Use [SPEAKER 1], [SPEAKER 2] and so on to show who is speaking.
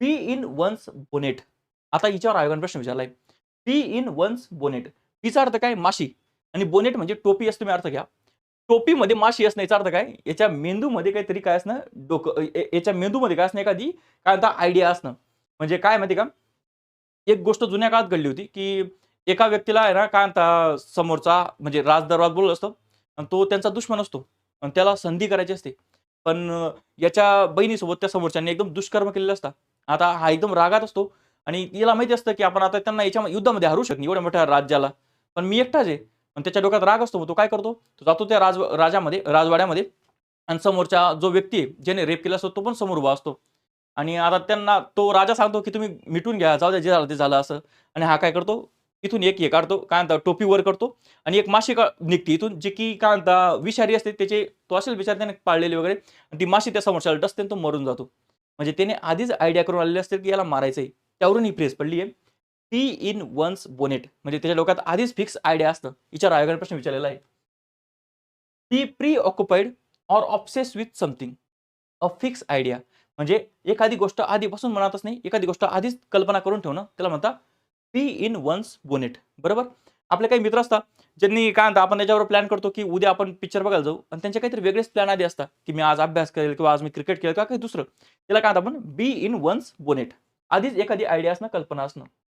[SPEAKER 1] P in once bonnet आता हिच्यावर आयोगाने प्रश्न विचारलाय. पी इन वन्स बोनेट पीचा अर्थ काय? माशी. आणि बोनेट म्हणजे टोपी असं तुम्ही अर्थ घ्या. टोपीमध्ये माशी असणं याचा अर्थ काय? याच्या मेंदूमध्ये काहीतरी काय असणं? डोकं याच्या मेंदूमध्ये काय असणं? एखादी काय म्हणता आयडिया असणं. म्हणजे काय माहिती का? एक गोष्ट जुन्या काळात घडली होती की एका व्यक्तीला आहे ना काय म्हणता समोरचा म्हणजे राज दरबार बोलत असतो. आणि तो त्यांचा दुश्मन असतो. आणि त्याला संधी करायची असते. पण याच्या बहिणीसोबत त्या समोरच्याने एकदम दुष्कर्म केलेलं असतात. आता हा एकदम रागात असतो. आणि याला माहिती असतं की आपण आता त्यांना याच्या युद्धामध्ये हरू शकत नाही एवढ्या मोठ्या राज्याला. पण मी एकटाच आहे. पण त्याच्या डोक्यात राग असतो मग तो काय करतो? तो जातो त्या राज राजामध्ये राजवाड्यामध्ये. आणि समोरच्या जो व्यक्ती आहे ज्याने रेप केला असतो तो पण समोर उभा असतो. आणि आता त्यांना तो राजा सांगतो की तुम्ही मिटून घ्या जाऊ द्या जे झालं ते झालं असं. आणि हा काय करतो? इथून एक हे काढतो काय म्हणता टोपी वर करतो. आणि एक माशी का- निघते इथून जे की काय म्हणता विषारी असते त्याचे तो असेल विचार त्याने पाळलेले वगैरे. आणि ती माशी त्या समोरच्याला डसते आणि तो मरून जातो. म्हणजे त्याने आधीच आयडिया करून आलेले असते की याला मारायचंय. त्यावरून ही प्रेस पडली आहे पी इन वन्स बोनेट म्हणजे त्याच्या डोक्यात आधीच फिक्स आयडिया असतं. विचार आयोगाने प्रश्न विचारलेला आहे. ती preoccupied or obsessed with something a fix idea म्हणजे एखादी गोष्ट आधीपासून म्हणतच नाही एखादी गोष्ट आधीच कल्पना करून ठेवणं. त्याला म्हणता पी इन वन्स बोनेट बरोबर? आपले काही मित्र असतात ज्यांनी काय म्हणतात आपण त्याच्यावर प्लॅन करतो की उद्या आपण पिक्चर बघायला जाऊ. आणि त्यांचे काहीतरी वेगळेच प्लॅन आधी असतात की मी आज अभ्यास करेल किंवा आज मी क्रिकेट खेळेल किंवा काही दुसरं. त्याला काय म्हणता आपण बी इन वन्स बोनेट आधीच एखादी आयडिया असणं कल्पना असणं.